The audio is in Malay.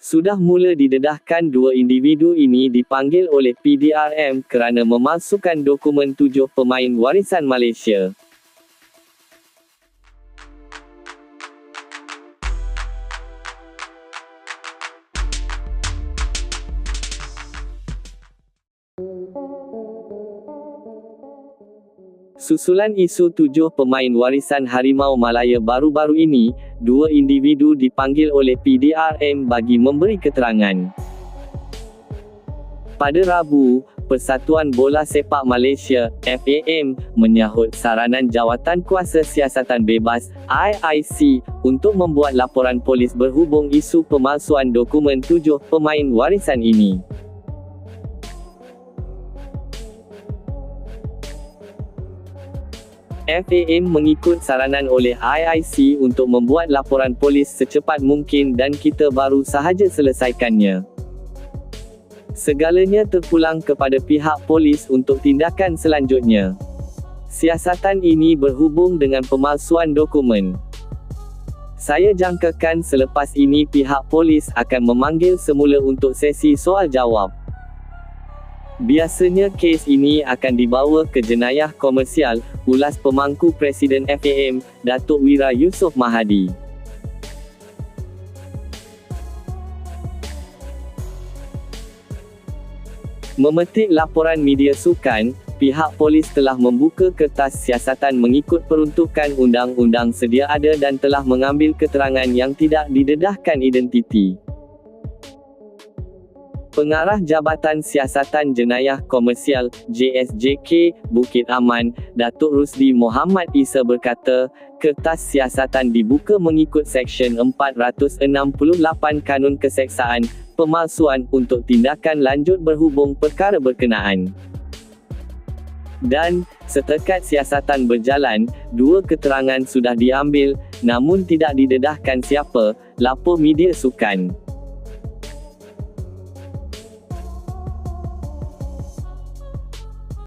Sudah mula didedahkan dua individu ini dipanggil oleh PDRM kerana memalsukan dokumen tujuh pemain warisan Malaysia. Susulan isu tujuh pemain warisan Harimau Malaya baru-baru ini, dua individu dipanggil oleh PDRM bagi memberi keterangan. Pada Rabu, Persatuan Bola Sepak Malaysia (FAM) menyahut saranan Jawatan Kuasa Siasatan Bebas (IIC) untuk membuat laporan polis berhubung isu pemalsuan dokumen tujuh pemain warisan ini. FAM mengikut saranan oleh IIC untuk membuat laporan polis secepat mungkin dan kita baru sahaja selesaikannya. Segalanya terpulang kepada pihak polis untuk tindakan selanjutnya. Siasatan ini berhubung dengan pemalsuan dokumen. Saya jangkakan selepas ini pihak polis akan memanggil semula untuk sesi soal jawab. Biasanya kes ini akan dibawa ke jenayah komersial, ulas pemangku Presiden FAM, Datuk Wira Yusof Mahadi. Memetik laporan media sukan, pihak polis telah membuka kertas siasatan mengikut peruntukan undang-undang sedia ada dan telah mengambil keterangan yang tidak didedahkan identiti. Pengarah Jabatan Siasatan Jenayah Komersial, JSJK, Bukit Aman, Datuk Rusdi Muhammad Isa berkata, kertas siasatan dibuka mengikut Seksyen 468 Kanun Keseksaan, pemalsuan untuk tindakan lanjut berhubung perkara berkenaan. Dan, setakat siasatan berjalan, dua keterangan sudah diambil, namun tidak didedahkan siapa, lapor media sukan.